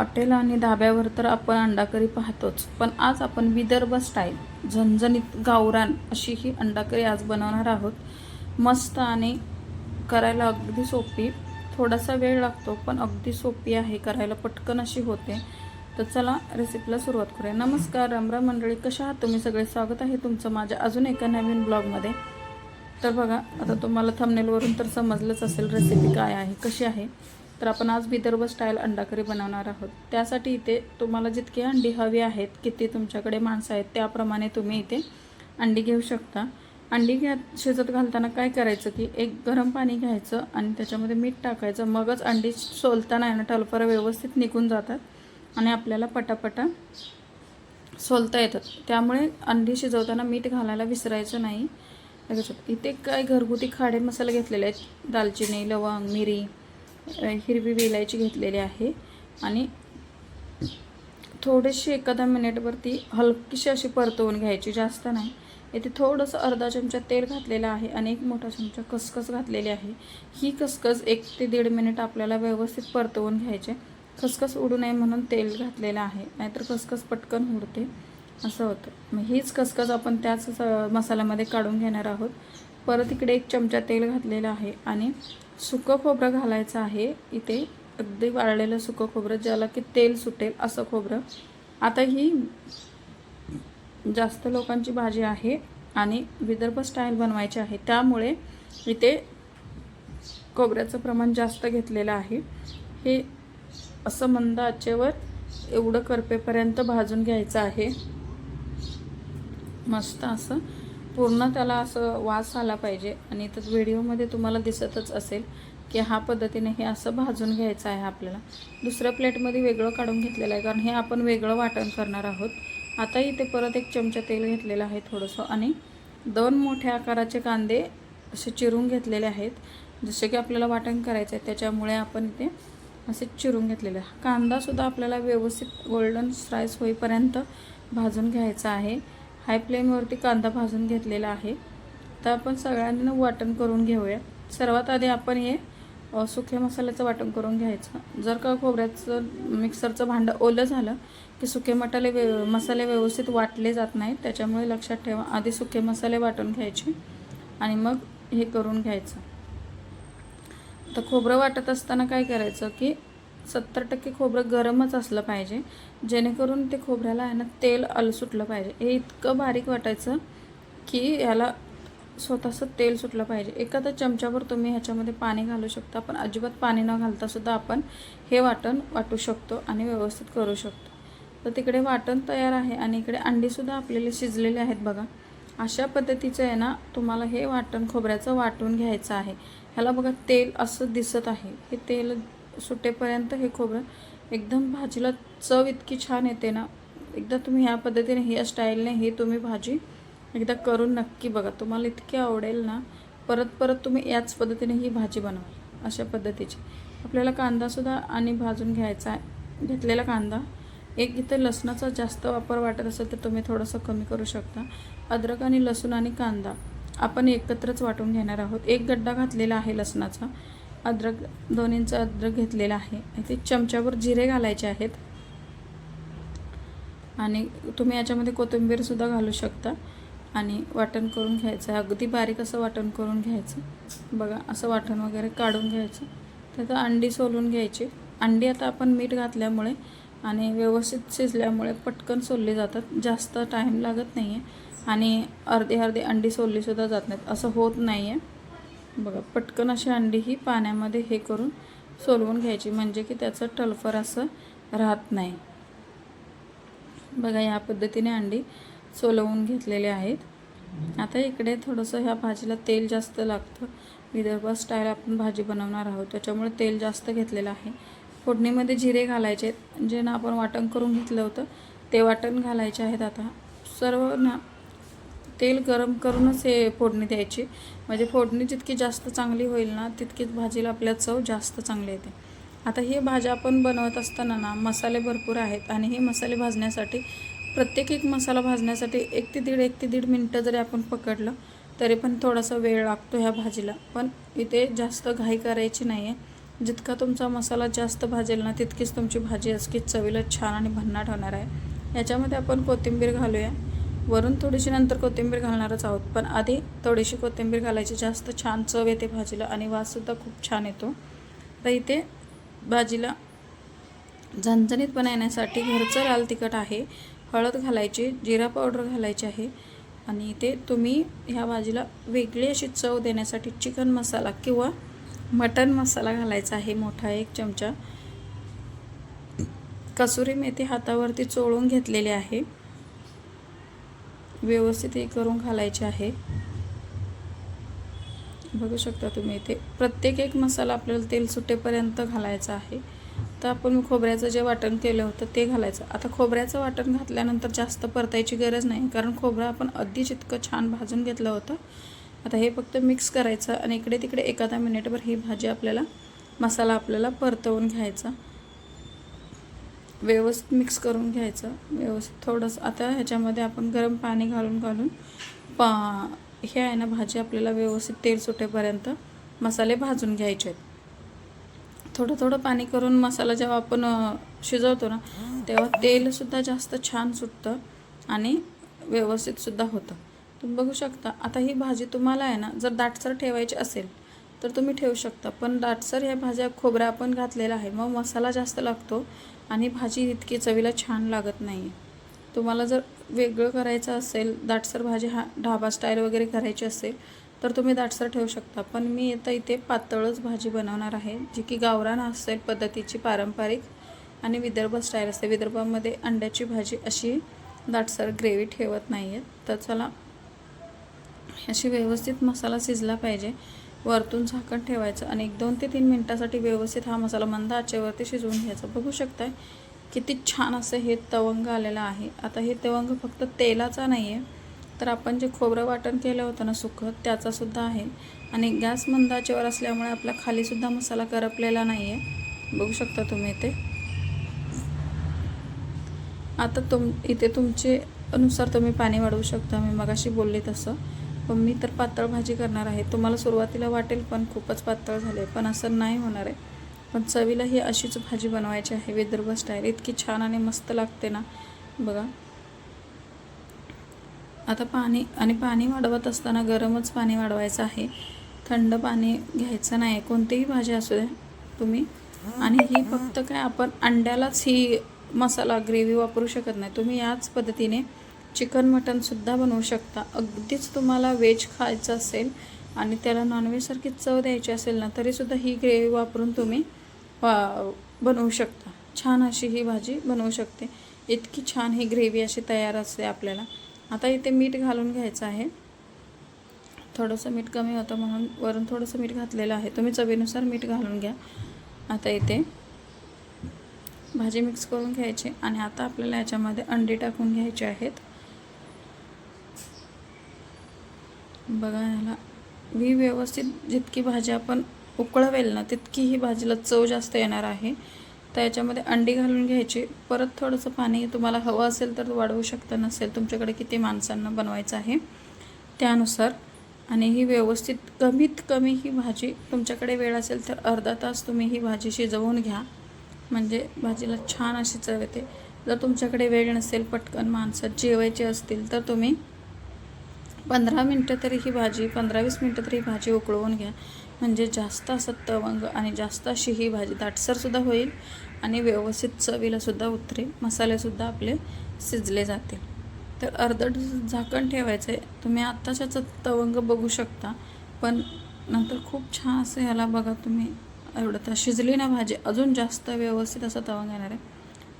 Hotel आणि धाब्यावर तर आपण अंडाकरी पाहतोच. पण आज आपण विदर्भ स्टाईल झणझणीत गावरान अशी ही अंडाकरी आज बनवणार आहोत. मस्त आणि करायला अगदी सोपी. थोडासा वेळ लागतो पण अगदी सोपी आहे. करायला पटकन अशी होते. तर चला रेसिपीला सुरुवात करूया. नमस्कार रामराम मंडळी. कशा आहात? तुम्ही सगळे स्वागत आहे तुमचं माझ्या अजून एका नवीन ब्लॉगमध्ये. तर बघा आता तुम्हाला थंबनेलवरून तर समजलंच असेल रेसिपी काय आहे कशी आहे. तर आपण आज विदर्भ स्टाईल अंडा करी बनवणार आहोत. त्यासाठी इथे तुम्हाला जितकी अंडी हवी आहेत किती तुमच्याकडे माणसं आहेत त्याप्रमाणे तुम्ही इथे अंडी घेऊ शकता. अंडी घ्या शिजत घालताना काय करायचं की एक गरम पाणी घ्यायचं आणि त्याच्यामध्ये मीठ टाकायचं. मगच अंडी सोलताना आहे ना टलपरं व्यवस्थित निघून जातात आणि आपल्याला पटापटा सोलता येतात. त्यामुळे अंडी शिजवताना मीठ घालायला विसरायचं नाही. त्याच्यात इथे काय घरगुती खाडे मसाले घेतलेले आहेत. दालचिनी लवंग मिरी. हिरवी वेलायची घेतलेली आहे. आणि थोडीशी एखादा मिनिटवरती हलकीशी अशी परतवून घ्यायची जास्त नाही. येथे थोडंसं अर्धा चमचा तेल घातलेलं आहे आणि एक मोठा चमचा खसखस घातलेली आहे. ही खसखस एक ते दीड मिनिट आपल्याला व्यवस्थित परतवून घ्यायचे. खसखस उडू नये म्हणून तेल घातलेलं आहे नाहीतर खसखस पटकन उडते. असं होतं. मग हीच खसखस आपण त्याच स- मसाल्यामध्ये काढून घेणार आहोत. परत इकडे एक चमचा तेल घातलेलं आहे आणि सुकं खोबरं घालायचं आहे. इथे अगदी वाळलेलं सुकं खोबरं ज्याला की तेल सुटेल असं खोबरं. आता ही जास्त लोकांची भाजी आहे आणि विदर्भ स्टाईल बनवायची आहे. त्यामुळे इथे खोबऱ्याचं प्रमाण जास्त घेतलेलं आहे. हे असं मंद आचेवर एवढं करपेपर्यंत भाजून घ्यायचं आहे. मस्त असं पूर्ण त्याला असं वास आला पाहिजे आणि तर व्हिडिओमध्ये तुम्हाला दिसतच असेल की हा पद्धतीने हे असं भाजून घ्यायचं आहे आपल्याला. दुसऱ्या प्लेटमध्ये वेगळं काढून घेतलेलं आहे कारण हे आपण वेगळं वाटण करणार आहोत. आता इथे परत एक चमचा तेल घेतलेलं आहे थोडंसं आणि दोन मोठ्या आकाराचे कांदे असे चिरून घेतलेले आहेत. जसे की आपल्याला वाटण करायचं आहे त्याच्यामुळे आपण इथे असे चिरून घेतलेले आहे. कांदासुद्धा आपल्याला व्यवस्थित गोल्डन स्लाईस होईपर्यंत भाजून घ्यायचा आहे. हाय फ्लेमवरती कांदा भाजून घेतलेला आहे. तर आपण सगळ्यांना वाटण करून घेऊया. सर्वात आधी आपण हे सुक्या मसाल्याचं वाटण करून घ्यायचं. जर का खोबऱ्याचं मिक्सरचं भांडं ओलं झालं की सुके मटाले व्यव मसाले व्यवस्थित वाटले जात नाहीत त्याच्यामुळे लक्षात ठेवा आधी सुके मसाले वाटून घ्यायचे आणि मग हे करून घ्यायचं. तर खोबरं वाटत असताना काय करायचं की सत्तर टक्के खोबरं गरमच असलं पाहिजे. जेणेकरून ते खोबऱ्याला आहे ना तेल आलं सुटलं पाहिजे. हे इतकं बारीक वाटायचं की ह्याला स्वतःचं तेल सुटलं पाहिजे. एखादा चमच्यावर तुम्ही ह्याच्यामध्ये पाणी घालू शकता पण अजिबात पाणी न घालतासुद्धा आपण हे वाटण वाटू शकतो आणि व्यवस्थित करू शकतो. तर तिकडे वाटण तयार आहे आणि इकडे अंडीसुद्धा आपल्याला शिजलेले आहेत बघा. अशा पद्धतीचं आहे ना तुम्हाला हे वाटण खोबऱ्याचं वाटून घ्यायचं आहे. ह्याला बघा तेल असं दिसत आहे. हे तेल सुटेपर्यंत हे खोबरं एकदम भाजीला चव इतकी छान येते ना. एकदा तुम्ही ह्या पद्धतीने ह्या स्टाईलने ही तुम्ही भाजी एकदा करून नक्की बघा. तुम्हाला इतकी आवडेल ना परत परत तुम्ही याच पद्धतीने ही भाजी बनवा अशा पद्धतीची. आपल्याला कांदासुद्धा आणि भाजून घ्यायचा आहे. घेतलेला कांदा एक इथं लसणाचा जास्त वापर वाटत असेल तर तुम्ही थोडंसं कमी करू शकता. अद्रक आणि लसूण आणि कांदा आपण एकत्रच वाटून घेणार आहोत. एक गड्डा घातलेला आहे लसणाचा. अद्रक दोन इंच अद्रक घेतलेला आहे. इथे चमच्यावर जिरे घालायचे आहेत. आणि तुम्ही याच्यामध्ये कोथिंबीरसुद्धा घालू शकता. आणि वाटण करून घ्यायचं. आहे अगदी बारीक असं वाटण करून घ्यायचं. बघा असं वाटण वगैरे काढून घ्यायचं. त्याचं अंडी सोलून घ्यायची. अंडी आता आपण मीठ घातल्यामुळे आणि व्यवस्थित शिजल्यामुळे पटकन सोलली जातात. जास्त टाईम लागत नाही आहे आणि अर्धी अर्धी अंडी सोललीसुद्धा जात नाहीत. असं होत नाही आहे बघा पटकन अशी अंडी ही पाण्यामध्ये हे करून सोलवून घ्यायची. म्हणजे की त्याचं टलफर असं राहत नाही. बघा या पद्धतीने अंडी सोलवून घेतलेले आहेत. आता इकडे थोडंसं ह्या भाजीला तेल जास्त लागतं. विदर्भ स्टाईल आपण भाजी बनवणार आहोत. त्याच्यामुळे तेल जास्त घेतलेलं आहे. फोडणीमध्ये जिरे घालायचे आहेत. जे ना आपण वाटण करून घेतलं होतं ते वाटण घालायचे आहेत आता. सर्व ना तेल गरम करूनच हे फोडणी द्यायची. म्हणजे फोडणी जितकी जास्त चांगली होईल ना तितकीच भाजीला आपल्या चव जास्त चांगली येते. आता ही भाज्या आपण बनवत असताना ना मसाले भरपूर आहेत आणि हे मसाले भाजण्यासाठी प्रत्येक एक मसाला भाजण्यासाठी एक ते दीड एक ते दीड मिनटं जरी आपण पकडलं तरी पण थोडासा वेळ लागतो ह्या भाजीला. पण इथे जास्त घाई करायची नाही आहे जितका तुमचा मसाला जास्त भाजेल ना तितकीच तुमची भाजी असकीच चवीला छान आणि भन्नाट होणार आहे. याच्यामध्ये आपण कोथिंबीर घालूया. वरून थोडीशी नंतर कोथिंबीर घालणारच आहोत पण आधी थोडीशी कोथिंबीर घालायची जास्त छान चव येते भाजीला आणि वाससुद्धा खूप छान येतो. तर इथे भाजीला झणझणीत बनवण्यासाठी घरचं लाल तिखट आहे हळद घालायची जिरा पावडर घालायची आहे आणि इथे तुम्ही ह्या भाजीला वेगळी अशी चव देण्यासाठी चिकन मसाला किंवा मटन मसाला घालायचा आहे मोठा एक चमचा. कसुरी मेथी हातावरती चोळून घेतलेली आहे. व्यवस्थित हे करून घालायचे आहे. बघू शकता तुम्ही इथे. प्रत्येक एक मसाला आपल्याला तेल सुटेपर्यंत घालायचा आहे. तर आपण खोबऱ्याचं जे वाटण केलं होतं ते घालायचं. आता खोबऱ्याचं वाटण घातल्यानंतर जास्त परतायची गरज नाही कारण खोबरं आपण अगदी इतकं छान भाजून घेतलं होतं. आता हे फक्त मिक्स करायचं आणि इकडे तिकडे एखादा मिनिटभर ही भाजी आपल्याला मसाला आपल्याला परतवून घ्यायचा. व्यवस्थित मिक्स करून घ्यायचं. व्यवस्थित थोडंसं. आता ह्याच्यामध्ये आपण गरम पाणी घालून घालून पा हे आहे ना भाजी आपल्याला व्यवस्थित तेल सुटेपर्यंत मसाले भाजून घ्यायचे आहेत. थोडं थोडं पाणी करून मसाला जेव्हा आपण शिजवतो ना तेव्हा तेलसुद्धा जास्त छान सुटतं आणि व्यवस्थितसुद्धा होतं. तुम्ही बघू शकता आता ही भाजी तुम्हाला आहे ना जर दाटसर ठेवायची असेल तर तुम्ही ठेवू शकता. पण दाटसर ह्या भाज्या खोबऱ्या आपण घातलेला आहे. मग मसाला जास्त लागतो आणि भाजी इतकी चवीला छान लागत नाही आहे तुम्हाला जर वेगळं करायचं असेल दाटसर भाजी हा ढाबा स्टाईल वगैरे करायची असेल तर तुम्ही दाटसर ठेवू शकता. पण मी आता इथे पातळच भाजी बनवणार आहे जी की गावरान असेल पद्धतीची पारंपरिक आणि विदर्भ स्टाईल असते. विदर्भामध्ये अंड्याची भाजी अशी दाटसर ग्रेव्ही ठेवत नाही आहेत तर चला अशी व्यवस्थित मसाला शिजला पाहिजे. वरतून झाकण ठेवायचं आणि एक दोन ते तीन मिनटासाठी व्यवस्थित हा मसाला मंद आचेवरती शिजवून घ्यायचा. बघू शकताय किती छान असं हे तवंग आलेलं आहे. आता हे तवंग फक्त तेलाचा नाही आहे तर आपण जे खोबरं वाटण केलं होतं ना सुखं त्याचासुद्धा आहे. आणि गॅस मंद आचेवर असल्यामुळे आपला खालीसुद्धा मसाला करपलेला नाही आहे बघू शकता तुम्ही ते आता तुम इथे तुमचे अनुसार तुम्ही पाणी वाढवू शकता. मी मगाशी बोलले तसं. मी तर पातळ भाजी करणार आहे. तुम्हाला सुरुवातीला वाटेल पण खूपच पातळ झाले पण असं नाही होणार आहे. पण चवीला ही अशीच भाजी बनवायची आहे. विदर्भ स्टाईल इतकी छान आणि मस्त लागते ना. बघा. आता पाणी आणि पाणी वाढवत असताना गरमच पाणी वाढवायचं आहे. थंड पाणी घ्यायचं नाही. कोणतीही भाजी असू द्या तुम्ही. आणि ही फक्त काय आपण अंड्यालाच ही मसाला ग्रेव्ही वापरू शकत नाही. तुम्ही याच पद्धतीने चिकन मटनसुद्धा बनवू शकता. अगदीच तुम्हाला व्हेज खायचं असेल आणि त्याला नॉनव्हेजसारखी चव द्यायची असेल ना तरीसुद्धा ही ग्रेव्ही वापरून तुम्ही वा बनवू शकता. छान अशी ही भाजी बनवू शकते. इतकी छान ही ग्रेव्ही अशी तयार असते आपल्याला. आता इथे मीठ घालून घ्यायचं आहे. थोडंसं मीठ कमी होतं म्हणून वरून थोडंसं मीठ घातलेलं आहे. तुम्ही चवीनुसार मीठ घालून घ्या. आता इथे भाजी मिक्स करून घ्यायची आणि आता आपल्याला याच्यामध्ये अंडी टाकून घ्यायचे आहेत. बघा ह्याला. ही व्यवस्थित जितकी भाजी आपण उकळवेल ना तितकी ही भाजीला चव जास्त येणार आहे. तर याच्यामध्ये अंडी घालून घ्यायची. परत थोडंसं पाणी तुम्हाला हवं असेल तर वाढवू शकता नसेल तुमच्याकडे किती माणसांना बनवायचं आहे. त्यानुसार. आणि ही व्यवस्थित कमीत कमी ही भाजी तुमच्याकडे वेळ असेल तर अर्धा तास तुम्ही ही भाजी शिजवून घ्या. म्हणजे भाजीला छान अशी चव येते. जर तुमच्याकडे वेळ नसेल पटकन माणसं जेवायची असतील तर तुम्ही पंधरा मिनटं तरी ही भाजी पंधरा वीस मिनटं तरी ही भाजी उकळवून घ्या. म्हणजे जास्त असं तवंग आणि जास्त अशी ही भाजी दाटसरसुद्धा होईल आणि व्यवस्थित चवीलासुद्धा उतरेल. मसालेसुद्धा आपले शिजले जातील. तर अर्धट झाकण ठेवायचं आहे तुम्ही आत्ताच्याच तवंग बघू शकता. पण नंतर खूप छान असं ह्याला बघा तुम्ही. एवढं तर शिजली ना भाजी. अजून जास्त व्यवस्थित असं तवंग येणार आहे.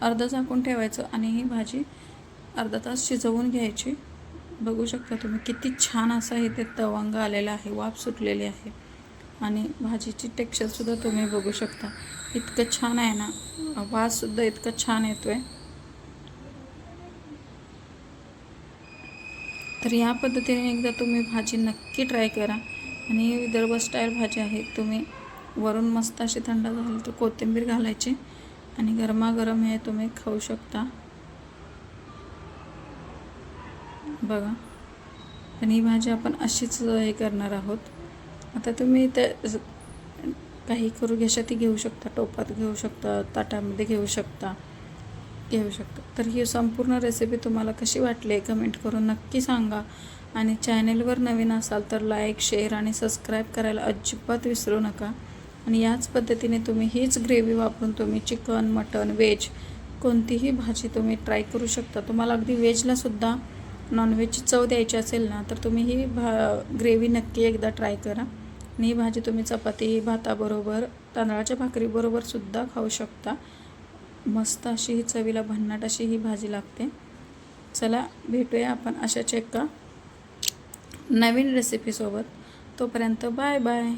अर्धं झाकून ठेवायचं आणि ही भाजी अर्धा तास शिजवून घ्यायची. बघू शकता तुम्ही किती छान असा इथे तवंग आलेला आहे वाफ सुटलेली आहे. आणि भाजीची टेक्स्चरसुद्धा तुम्ही बघू शकता. इतकं छान आहे ना. वाससुद्धा इतकं छान येतो आहे तर या पद्धतीने एकदा तुम्ही भाजी नक्की ट्राय करा. आणि ही विदर्भ स्टाईल भाजी आहे. तुम्ही वरून मस्त अशी थंड झाली तर कोथिंबीर घालायची. आणि गरमागरम हे तुम्ही खाऊ शकता. बघा. आणि ही भाजी आपण अशीच हे करणार आहोत. आता तुम्ही त्या काही करू घ्यासाठी घेऊ शकता टोपात घेऊ शकता ताटामध्ये घेऊ शकता घेऊ शकता. तर ही संपूर्ण रेसिपी तुम्हाला कशी वाटली कमेंट करून नक्की सांगा. आणि चॅनेलवर नवीन असाल तर लाईक शेअर आणि सबस्क्राईब करायला अजिबात विसरू नका. आणि याच पद्धतीने तुम्ही हीच ग्रेव्ही वापरून तुम्ही चिकन मटन व्हेज कोणतीही भाजी तुम्ही ट्राय करू शकता. तुम्हाला अगदी व्हेजलासुद्धा नॉनव्हेजची चव द्यायची असेल ना तर तुम्ही ही भा ग्रेव्ही नक्की एकदा ट्राय करा. आणि ही भाजी तुम्ही चपाती भाताबरोबर तांदळाच्या भाकरीबरोबर सुद्धा खाऊ शकता. मस्त अशी ही चवीला भन्नाट अशी ही भाजी लागते. चला भेटूया आपण अशाच एका नवीन रेसिपीसोबत तोपर्यंत बाय बाय